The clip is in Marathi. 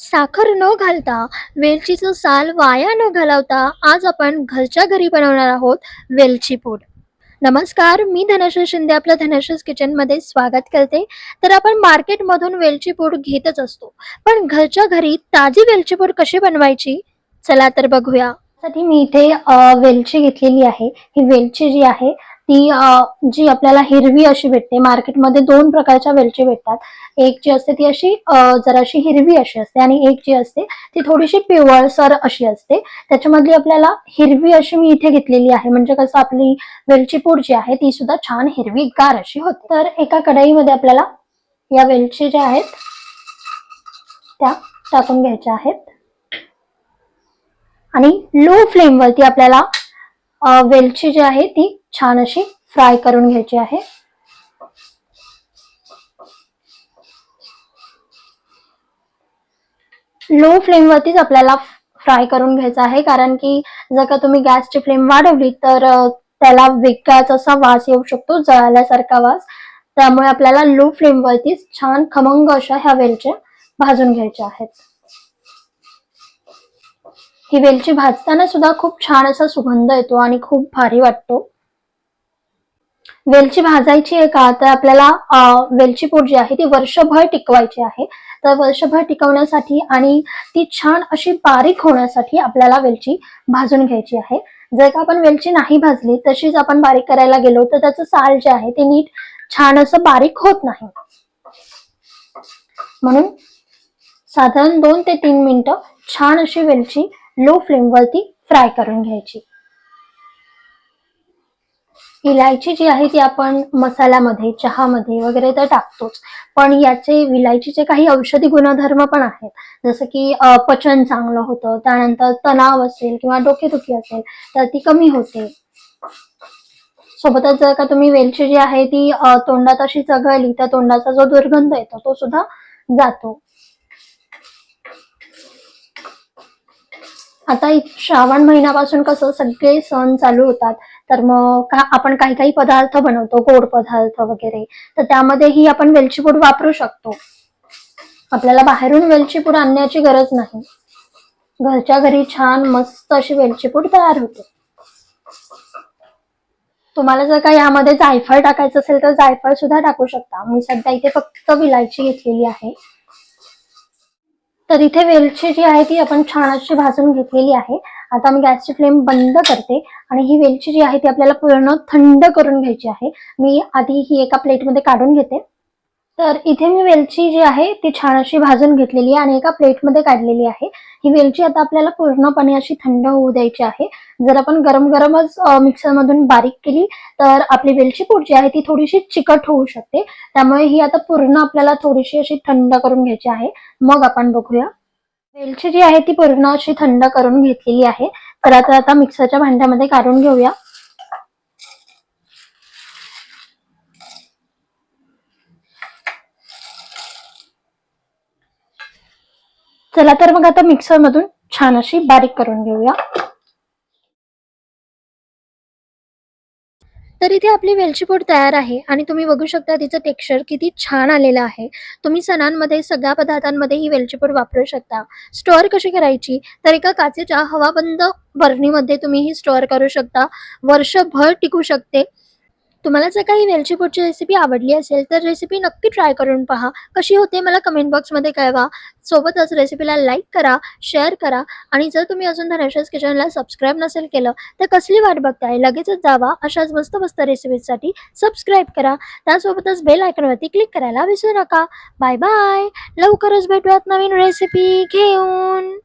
साखर न घालता वेलचीचं साल वाया न घालवता आज आपण घरच्या घरी बनवणार आहोत वेलची पूड. नमस्कार मी धनश्री शिंदे आपलं धनश्रीस किचनमध्ये स्वागत करते. तर आपण मार्केटमधून वेलची पूड घेतच असतो. पण घरच्या घरी ताजी वेलची पूड कशी बनवायची? चला तर बघूया. साठी मी इथे वेलची घेतलेली आहे. ही वेलची जी आहे ती जी आपल्याला हिरवी अशी भेटते मार्केटमध्ये दोन प्रकारच्या वेलची भेटतात. एक जी असते ती अशी जराशी हिरवी अशी असते आणि एक जी असते ती थोडीशी पिवळसर अशी असते. त्याच्यामधली आपल्याला हिरवी अशी मी इथे घेतलेली आहे. म्हणजे कसं आपली वेलची पूड जी आहे ती सुद्धा छान हिरवी गार अशी होते. तर एका कढईमध्ये आपल्याला या वेलची ज्या आहेत त्या टाकून घ्यायच्या आहेत. आणि लो फ्लेम वरती आपल्याला वेलची जी आहे ती छान अशी फ्राय करून घ्यायची आहे. लो फ्लेमवरतीच आपल्याला फ्राय करून घ्यायचं आहे कारण की जर का तुम्ही गॅसची फ्लेम वाढवली तर त्याला वेगळाच असा वास येऊ शकतो जळाल्यासारखा वास. त्यामुळे आपल्याला लो फ्लेमवरतीच छान खमंग अशा ह्या वेलच्या भाजून घ्यायच्या आहेत. ही वेलची भाजताना सुद्धा खूप छान असा सुगंध येतो आणि खूप भारी वाटतो. वेलची भाजायची आहे का? तर आपल्याला वेलची पूड जी आहे ती वर्षभर टिकवायची आहे. तर वर्षभर टिकवण्यासाठी आणि ती छान अशी बारीक होण्यासाठी आपल्याला वेलची भाजून घ्यायची आहे. जर का आपण वेलची नाही भाजली तशीच आपण बारीक करायला गेलो तर त्याचं साल जे आहे ते नीट छान असं बारीक होत नाही. म्हणून साधारण दोन ते तीन मिनिटं छान अशी वेलची लो फ्लेमवरती फ्राय करून घ्यायची. इलायची जी आहे ती आपण मसाल्यामध्ये चहामध्ये वगैरे तर टाकतोच. पण याचे विलायचीचे काही औषधी गुणधर्म पण आहेत. जसं की पचन चांगलं होतं त्यानंतर तणाव असेल किंवा डोकेदुखी असेल तर ती कमी होते. सोबतच जर का तुम्ही वेलची जी आहे ती तोंडात अशी चघळली तर तोंडाचा जो दुर्गंध येतो तो सुद्धा जातो. आता श्रावण महिन्यापासून कसं सगळे सण चालू होतात तर मग का आपण काही काही पदार्थ बनवतो गोड पदार्थ वगैरे. तर त्यामध्येही आपण वेलची पूड वापरू शकतो. आपल्याला बाहेरून वेलची पूड आणण्याची गरज नाही. घरच्या घरी छान मस्त अशी वेलची पूड तयार होते. तुम्हाला जर का यामध्ये जायफळ टाकायचं असेल तर जायफळ सुद्धा टाकू शकता. मी सध्या इथे फक्त विलायची घेतलेली आहे. तर इथे वेलची जी आहे ती आपण छान अशी भाजून घेतलेली आहे. आता मी गॅसची फ्लेम बंद करते आणि ही वेलची जी आहे ती आपल्याला पूर्ण थंड करून घ्यायची आहे. मी आधी ही एका प्लेटमध्ये काढून घेते. तर इथे मी वेलची जी आहे ती छान अशी भाजून घेतलेली आहे आणि एका प्लेटमध्ये काढलेली आहे. ही वेलची आता आपल्याला पूर्णपणे अशी थंड होऊ द्यायची आहे. जर आपण गरम गरमच मिक्सरमधून बारीक केली तर आपली वेलची पूड जी आहे ती थोडीशी चिकट होऊ शकते. त्यामुळे ही आता पूर्ण आपल्याला थोडीशी अशी थंड करून घ्यायची आहे. मग आपण बघूया. वेलची जी आहे ती पूर्ण अशी थंड करून घेतलेली आहे. तर आता आता मिक्सरच्या भांड्यामध्ये काढून घेऊया. चला तर मग आता मिक्सर मधून छान अशी बारीक करून घेऊया. तर इथे आपली वेलची पूड तयार आहे आणि तुम्ही बघू शकता तिचं टेक्स्चर किती छान आलेलं आहे. तुम्ही सणांमध्ये सगळ्या पदार्थांमध्ये ही वेलची पूड वापरू शकता. स्टोअर कशी करायची? तर एका काचेच्या हवाबंद बरणीमध्ये तुम्ही ही स्टोअर करू शकता. वर्षभर टिकू शकते. तुम्हाला जर काही वेलची पूडची रेसिपी आवडली असेल तर रेसिपी नक्की ट्राय करून पहा. कशी होते मला कमेंट बॉक्समध्ये कळवा. सोबतच रेसिपीला लाईक करा शेअर करा आणि जर तुम्ही अजून धनेशास किचनला सबस्क्राईब नसेल केलं तर कसली वाट बघताय? लगेचच जावा. अशाच मस्त मस्त रेसिपीजसाठी सबस्क्राईब करा. त्यासोबतच बेल आयकॉनवरती क्लिक करायला विसरू नका. बाय बाय लवकरच भेटूयात नवीन रेसिपी घेऊन.